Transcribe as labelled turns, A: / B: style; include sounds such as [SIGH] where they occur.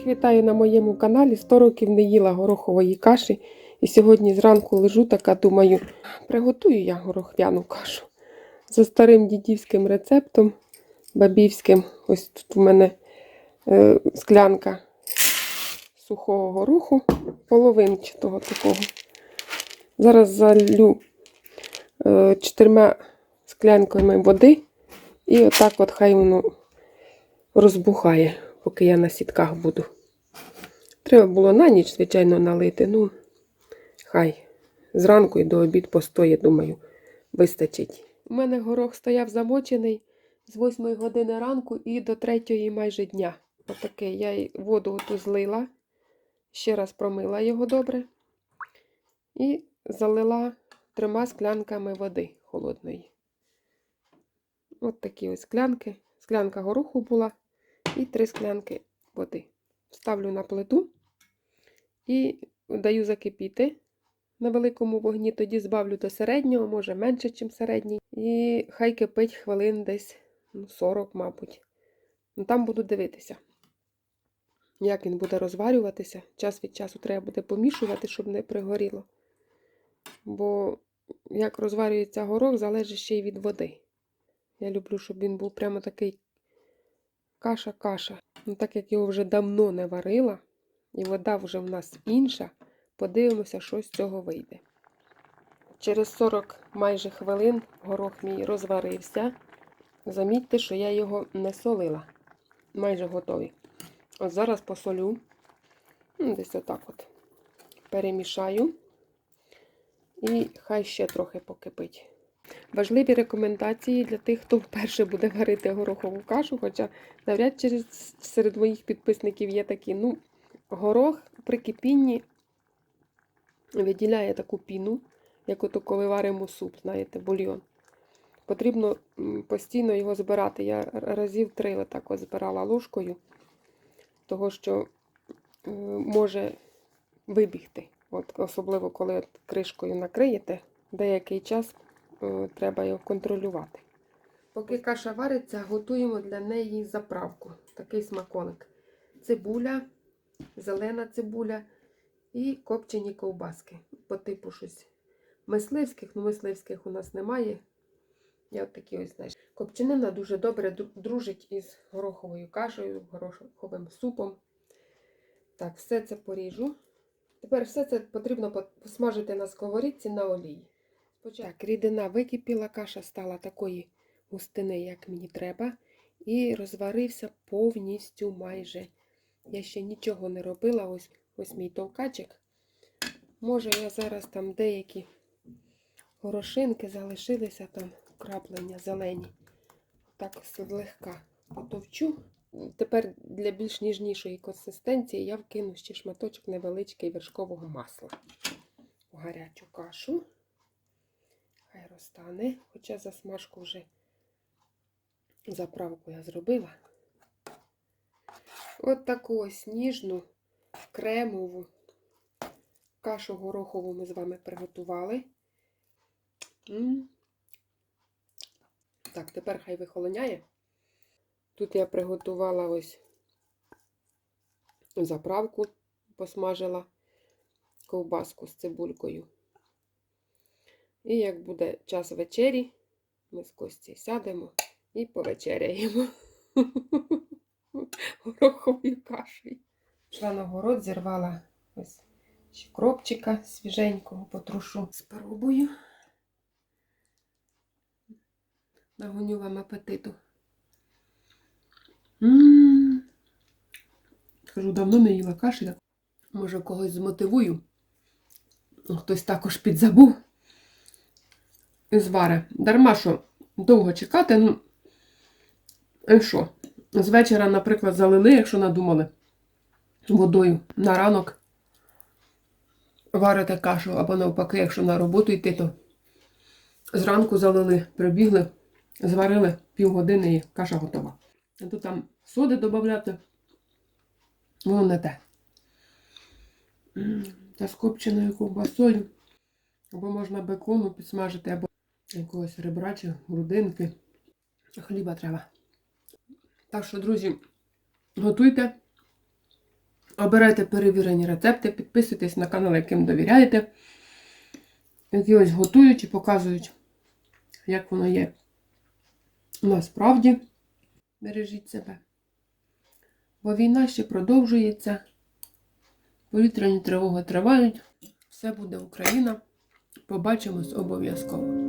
A: Всіх вітаю на моєму каналі. 100 років не їла горохової каші. І сьогодні зранку лежу така, думаю, приготую я горохвяну кашу. За старим дідівським рецептом, бабівським. Ось тут у мене е, склянка сухого гороху, половинчатого такого. Зараз залю е, чотирма склянками води. І отак от хай воно розбухає, поки я на сітках буду. Треба було на ніч, звичайно, налити. Ну, хай зранку і до обід постоє, думаю, вистачить. У мене горох стояв замочений з 8 години ранку і до 3 майже дня. Отаке. Я воду оту злила, ще раз промила його добре і залила трьома склянками води холодної. От такі ось склянки. Склянка гороху була і три склянки води. Ставлю на плиту і даю закипіти на великому вогні, тоді збавлю до середнього, може менше, ніж середній. І хай кипить хвилин десь ну, 40, мабуть. Ну, Там буду дивитися, як він буде розварюватися. Час від часу треба буде помішувати, щоб не пригоріло. Бо як розварюється горох, залежить ще й від води. Я люблю, щоб він був прямо такий каша-каша. Ну, так як його вже давно не варила, і вода вже в нас інша, подивимося, що з цього вийде. Через 40 майже хвилин горох мій розварився. Замітьте, що я його не солила. Майже готовий. От зараз посолю. Ну, Десь отак от. Перемішаю. І хай ще трохи покипить. Важливі рекомендації для тих, хто вперше буде варити горохову кашу, хоча навряд чи серед моїх підписників є такі. Ну, горох при кипінні виділяє таку піну, як ото коли варимо суп, знаєте, бульйон. Потрібно постійно його збирати. Я разів три отак от збирала ложкою, того що е, може вибігти. От, Особливо, коли кришкою накриєте, деякий час треба його контролювати. Поки каша вариться, готуємо для неї заправку. Такий смаколик. Цибуля, зелена цибуля і копчені ковбаски. По типу щось мисливських, ну мисливських у нас немає. Я от такі ось, знаєш. Копченина дуже добре дружить із гороховою кашею, гороховим супом. Так, все це поріжу. Тепер все це потрібно посмажити на сковорідці на олії. Так, рідина википіла, каша стала такої густини, як мені треба. І розварився повністю майже. Я ще нічого не робила. Ось ось мій товкачик. Може, я зараз там деякі горошинки залишилися там краплення зелені. Так злегка потовчу. Тепер для більш ніжнішої консистенції я вкину ще шматочок невеличкий вершкового масла у гарячу кашу. Хай розтане, хоча засмажку вже заправку я зробила. От таку ось ніжну кремову кашу горохову ми з вами приготували. Так, тепер хай вихолоняє. Тут я приготувала ось заправку, посмажила ковбаску з цибулькою. І як буде час вечері, ми з Кості сядемо і повечеряємо [LAUGHS] гороховою кашею. Пішла на город, зірвала ось ще кропчика свіженького, потрушу спробую. Нагоню вам апетиту. Кажу, давно не їла каші. Може, когось змотивую. Хтось також підзабув. І зваре. Дарма що довго чекати, ну. І що? З вечора, наприклад, залили, якщо надумали, водою на ранок варите кашу, або навпаки, якщо на роботу йти, то зранку залили, прибігли, зварили півгодини і каша готова. А то там соди додати, воно не те. Та з копченою ковбасою. Або можна бекону підсмажити, або якогось ребра чи грудинки. Хліба треба. Так що, друзі, готуйте, Обирайте перевірені рецепти, підписуйтесь на канал, яким довіряєте, які ось готують і показують, як воно є. Насправді, бережіть себе. Бо війна ще продовжується. Повітряні тривоги тривають. Все буде Україна. Побачимось обов'язково.